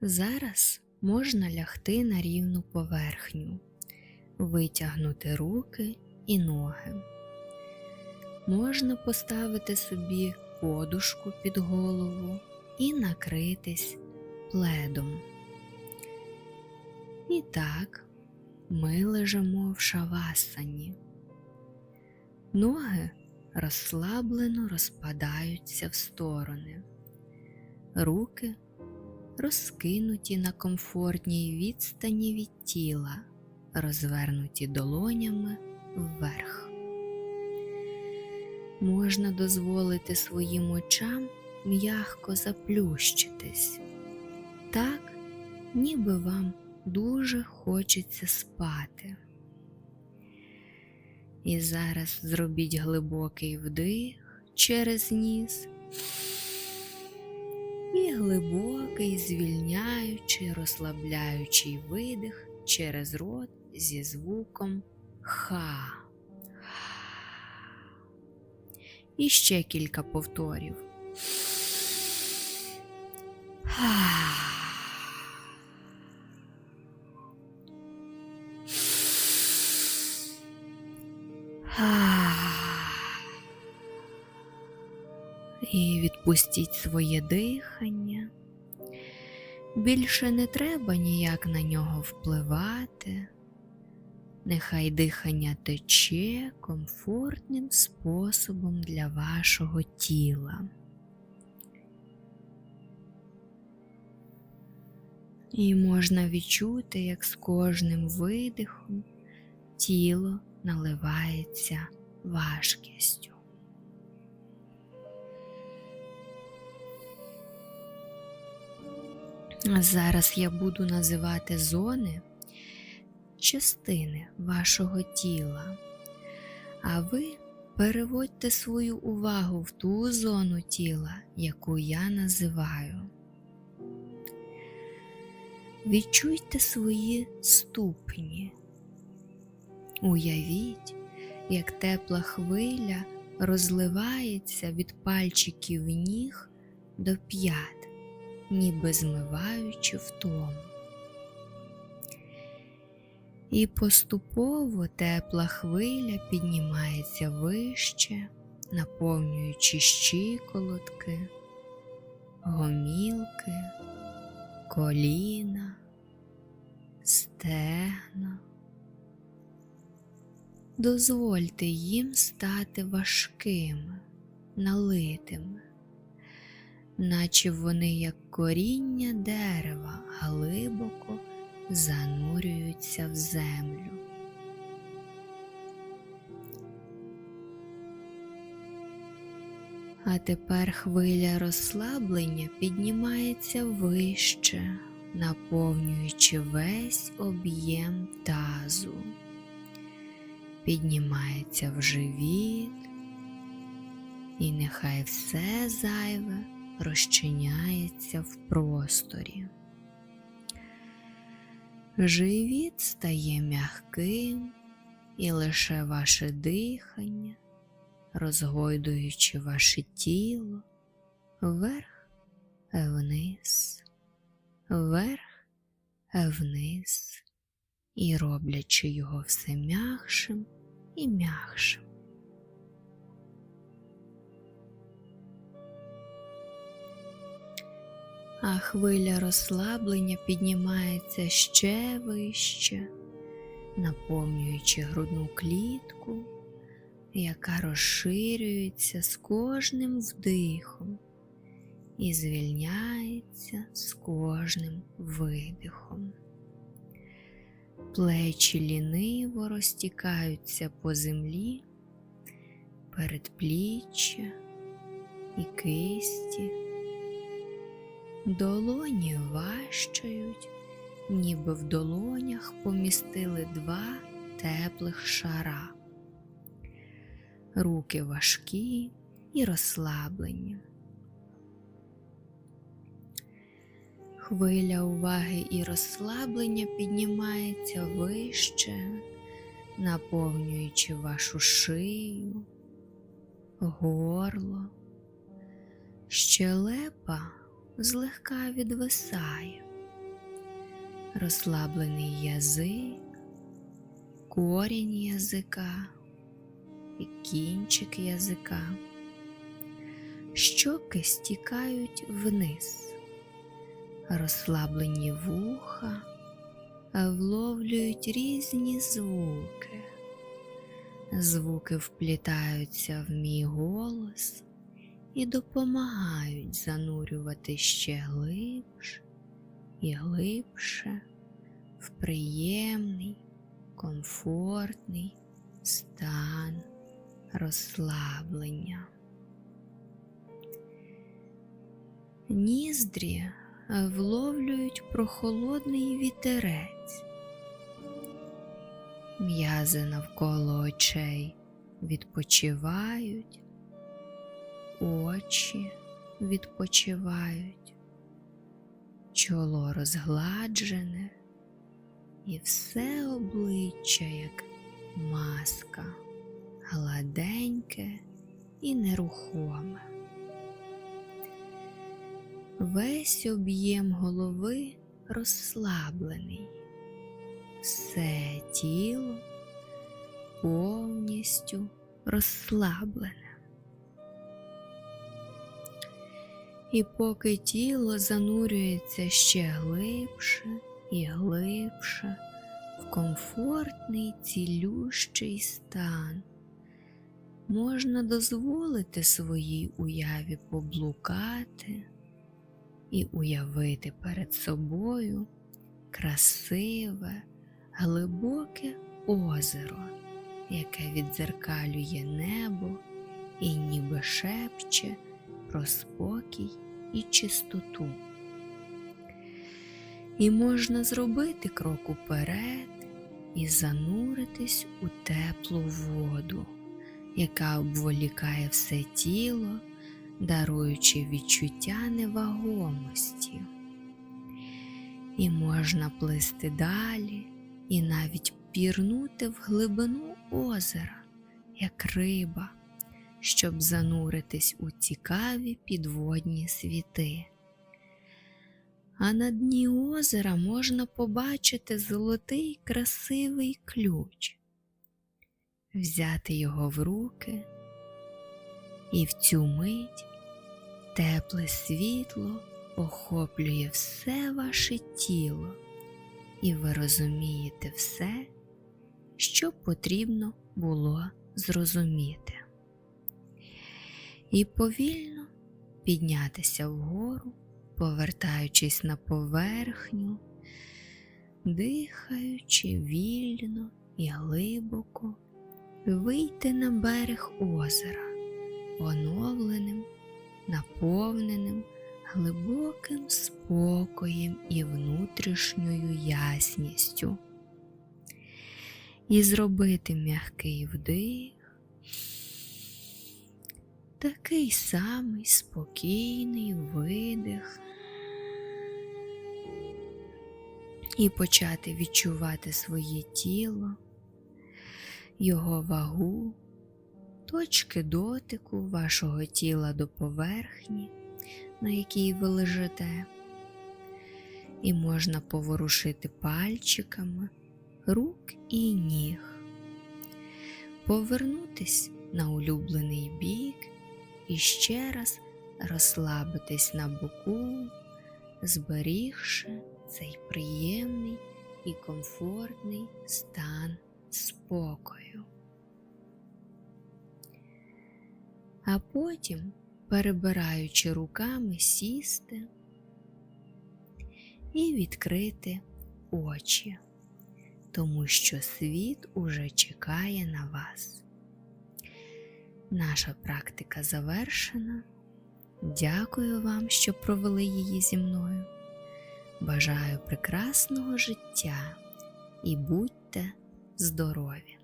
Зараз можна лягти на рівну поверхню, витягнути руки і ноги. Можна поставити собі подушку під голову і накритись пледом. І так ми лежимо в шавасані. Ноги розслаблено розпадаються в сторони, руки розкинуті на комфортній відстані від тіла, розвернуті долонями вверх. Можна дозволити своїм очам м'ягко заплющитись, так, ніби вам дуже хочеться спати. І зараз зробіть глибокий вдих через ніс і глибокий, звільняючий, розслабляючий видих через рот зі звуком Ха. І ще кілька повторів. Ха. Відпустіть своє дихання. Більше не треба ніяк на нього впливати. Нехай дихання тече комфортним способом для вашого тіла. І можна відчути, як з кожним видихом тіло наливається важкістю. Зараз я буду називати зони частини вашого тіла, а ви переводьте свою увагу в ту зону тіла, яку я називаю. Відчуйте свої ступні. Уявіть, як тепла хвиля розливається від пальчиків ніг до п'ят, ніби змиваючи втому. І поступово тепла хвиля піднімається вище, наповнюючи щиколотки, гомілки, коліна, стегна. Дозвольте їм стати важкими, налитими, наче вони, як коріння дерева, глибоко занурюються в землю. А тепер хвиля розслаблення піднімається вище, наповнюючи весь об'єм тазу, піднімається в живіт, і нехай все зайве розчиняється в просторі. Живіт стає м'яким, і лише ваше дихання, розгойдуючи ваше тіло вверх, вниз, вверх, вниз і роблячи його все м'якшим і м'якшим. А хвиля розслаблення піднімається ще вище, наповнюючи грудну клітку, яка розширюється з кожним вдихом і звільняється з кожним видихом. Плечі ліниво розтікаються по землі, передпліччя і кисті. Долоні важчають, ніби в долонях помістили два теплих шара. Руки важкі і розслаблені. Хвиля уваги і розслаблення піднімається вище, наповнюючи вашу шию, горло, щелепа злегка відвисає, розслаблений язик, корінь язика і кінчик язика. Щоки стікають вниз, розслаблені вуха вловлюють різні звуки. Звуки вплітаються в мій голос і допомагають занурювати ще глибше і глибше в приємний, комфортний стан розслаблення. Ніздрі вловлюють прохолодний вітерець. М'язи навколо очей відпочивають, очі відпочивають, чоло розгладжене і все обличчя як маска, гладеньке і нерухоме. Весь об'єм голови розслаблений, все тіло повністю розслаблене. І поки тіло занурюється ще глибше і глибше в комфортний цілющий стан, можна дозволити своїй уяві поблукати і уявити перед собою красиве, глибоке озеро, яке віддзеркалює небо і ніби шепче про спокій і чистоту. І можна зробити крок уперед і зануритись у теплу воду, яка обволікає все тіло даруючи відчуття невагомості. І можна плисти далі і навіть пірнути в глибину озера, як риба, щоб зануритись у цікаві підводні світи. А на дні озера можна побачити золотий красивий ключ, взяти його в руки, і в цю мить Тепле світло охоплює все ваше тіло, і ви розумієте все, що потрібно було зрозуміти. І повільно піднятися вгору, повертаючись на поверхню, дихаючи вільно і глибоко, вийти на берег озера, оновленим наповненим глибоким спокоєм і внутрішньою ясністю, і зробити м'який вдих, такий самий спокійний видих. І почати відчувати своє тіло, його вагу точки дотику вашого тіла до поверхні, на якій ви лежите, і можна поворушити пальчиками рук і ніг, повернутись на улюблений бік і ще раз розслабитись на боку, зберігши цей приємний і комфортний стан спокою. а потім, перебираючи руками, сісти і відкрити очі, тому що світ уже чекає на вас. Наша практика завершена. Дякую вам, що провели її зі мною. Бажаю прекрасного життя і будьте здорові!